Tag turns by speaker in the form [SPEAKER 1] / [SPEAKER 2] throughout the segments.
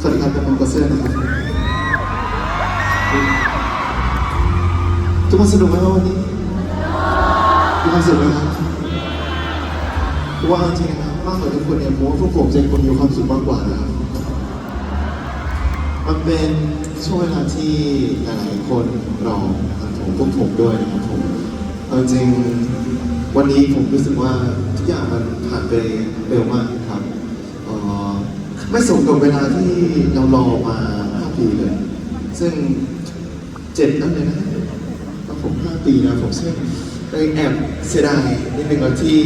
[SPEAKER 1] สวัสดีครับเป็นก็เสื้อนะครับทุกคนสนุกไหมครับวันนี้ทุกคนสนุกไหมครับเพราะว่าจริงนะครับมากกว่าทุกคนเนี่ยผมว่าพวกผมจะเป็นคนมีความสุขมากกว่านะครับมันเป็นช่วงเวลาที่หลายๆคนรอนะครับผมพวกผมด้วยนะครับผมเอาจริงวันนี้ผมรู้สึกว่าทุกอย่างมันผ่านไปเร็วมากครับ ไม่สมกับเวลาที่เรารอมา5ปีเลย ซึ่งเจ็ดนั่นเลยนะแล้วผม5ปีนะผมซึ่งแอบเสียดายนิดนึงว่าที่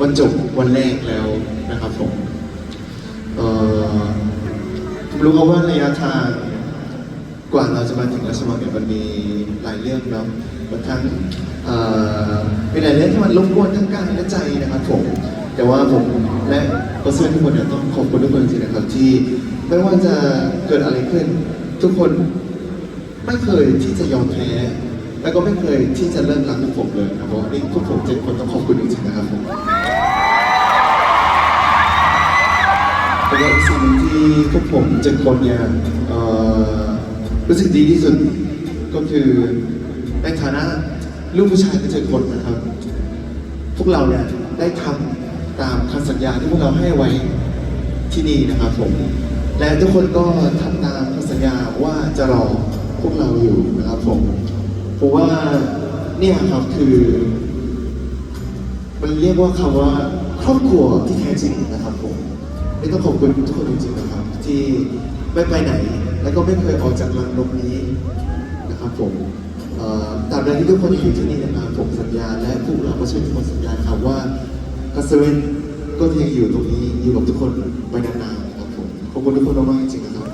[SPEAKER 1] วันจบวันแรกแล้วนะครับผมเอ่อผมรู้ว่าระยะทางกว่าเราจะมาถึงราชมังเนี่ยมันมีหลายเรื่องเนาะบางครั้งเอ่อเป็นหลายเรื่องที่มันรบกวนทั้งกายและใจนะครับผม แต่ว่าผมและก็เพื่อนทุกคนเนี่ยต้องขอบคุณทุกคนจริงๆนะครับที่ไม่ว่าจะเกิดอะไรขึ้น ทุกคนไม่เคยที่จะยอมแพ้ แล้วก็ไม่เคยที่จะเลิกรักพวกผมเลยครับเพราะนี่พวกผมเจ็ดคนต้องขอบคุณจริงๆนะครับผมแล้วก็สิ่งที่พวกผมเจ็ดคนเนี่ยรู้สึกดีที่สุดก็คือในฐานะลูกผู้ชายเจ็ดคนนะครับ พวกเราเนี่ยได้ทำ ตามคำสัญญาที่พวกเราให้ไว้ที่นี่นะครับผม และทุกคนก็ทำตามคำสัญญาว่าจะรอพวกเราอยู่นะครับผมเพราะว่าเนี่ยครับคือ มันเรียกว่าคำว่าครอบครัวที่แท้จริงนะครับผมนี่ต้องขอบคุณทุกคนจริงๆนะครับ ที่ไม่ไปไหน แล้วก็ไม่เคยออกจากรังนกนี้นะครับผมเอ่อตาบใดที่ทุกคนอยู่ที่นี่นะครับผมสัญญาและพวกเราก็ช่วยทุกคนสัญญาครับว่า อัศวินก็ยังอยู่ตรงนี้อยู่กับทุกคนไปนานๆนะครับผมขอบคุณทุกคนมากๆจริงๆนะครับ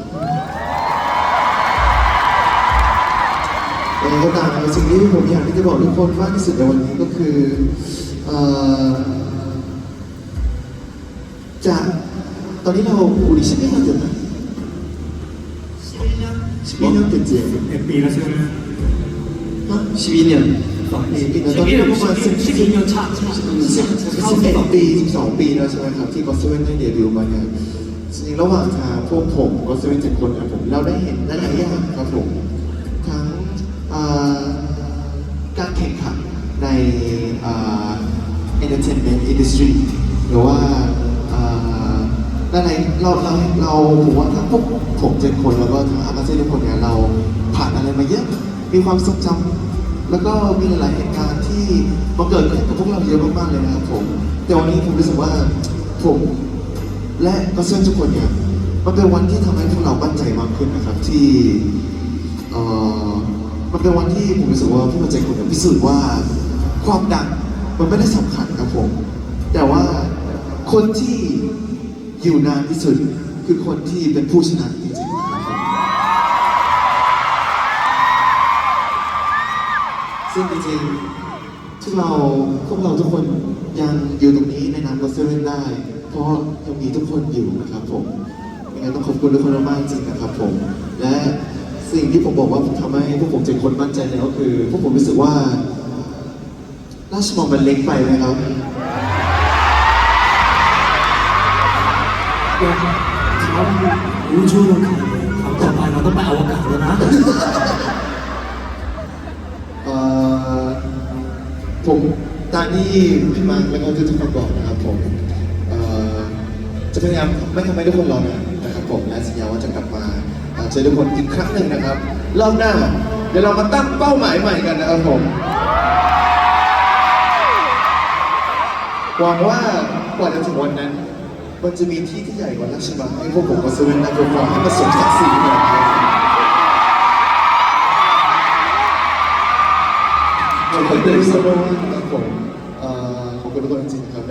[SPEAKER 1] ยังก็ตามสิ่งที่ผมอยากที่จะบอกทุกคนมากที่สุดในวันนี้ก็คือจะตอนนี้เราปุดิชั่นได้มาถึไหนสิบปีแล้วสิบปีแล้วเจ็ดเจ็ด
[SPEAKER 2] เอ็ดปีแล้วใช่ไหม
[SPEAKER 1] ฮะ
[SPEAKER 3] สิบปีเนี่ย
[SPEAKER 1] สองปีปีนั้นก็ประมาณสิบสิบสิบเอ็ดปีสิบสองปีแล้วใช่ไหมครับที่ก็เซเว่นได้เดบิวต์มาเนี่ยจริงระหว่างทางพวกผมก็เซเว่นเจ็ดคนครับผมเราได้เห็นหลายอย่างครับผมทั้งการแข่งขันใน entertainment industry หรือว่าด้านในเราเราเราผมว่าทั้งพวกผมเจ็ดคนแล้วก็ทั้งอาเซีนทุกคนเนี่ยเราผ่านอะไรมาเยอะ มีความทรงจำ แล้วก็มีหลายๆเหตุการณ์ที่มาเกิดขึ้นกับพวกเราเยอะมากๆเลยนะครับผม แต่วันนี้ผมรู้สึกว่าผมและก็เชื่อทุกคนเนี่ยมันเป็นวันที่ทำให้พวกเรามั่นใจมากขึ้นนะครับที่เอ่อมันเป็นวันที่ผมรู้สึกว่าพวกเราใจคนพิสูจน์ว่าความดังมันไม่ได้สำคัญครับผม แต่ว่าคนที่อยู่นานที่สุดคือคนที่เป็นผู้ชนะจริงๆ ซึ่งจริงๆที่เราพวกเราทุกคนยังอยู่ตรงนี้ในนามก็เซเว่นได้ เพราะยังมีทุกคนอยู่นะครับผมยังไงต้องขอบคุณทุกคนมากๆจริงนะครับผม และสิ่งที่ผมบอกว่าผมทำให้พวกผมเจ็ดคนมั่นใจเนี่ยก็คือพวกผมรู้สึกว่าราชมังมันเล็กไปไหมครับ
[SPEAKER 2] เขารู้ชั่วลงเขาคำต่อไปเราต้องไปอวกาศแล้วนะ
[SPEAKER 1] ผมตามที่พี่มาร์คแล้วก็ทุกคนบอกนะครับผมเอ่อจะพยายามไม่ทำให้ทุกคนรอนานนะครับผมและสัญญาว่าจะกลับมาเอ่อเจอทุกคนอีกครั้งหนึ่งนะครับรอบหน้า เดี๋ยวเรามาตั้งเป้าหมายใหม่กันนะครับผมหวังว่ากว่าจะถึงวันนั้น มันจะมีที่ที่ใหญ่กว่าราชบังให้พวกผมมาซื้อนะผมขอให้มาสมศักดิ์ศรีหน่อย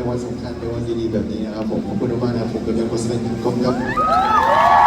[SPEAKER 1] ในวันสำคัญในวันดีๆแบบนี้นะครับผมขอบคุณมากนะครับผมเป็นโคสเมนกอมครับ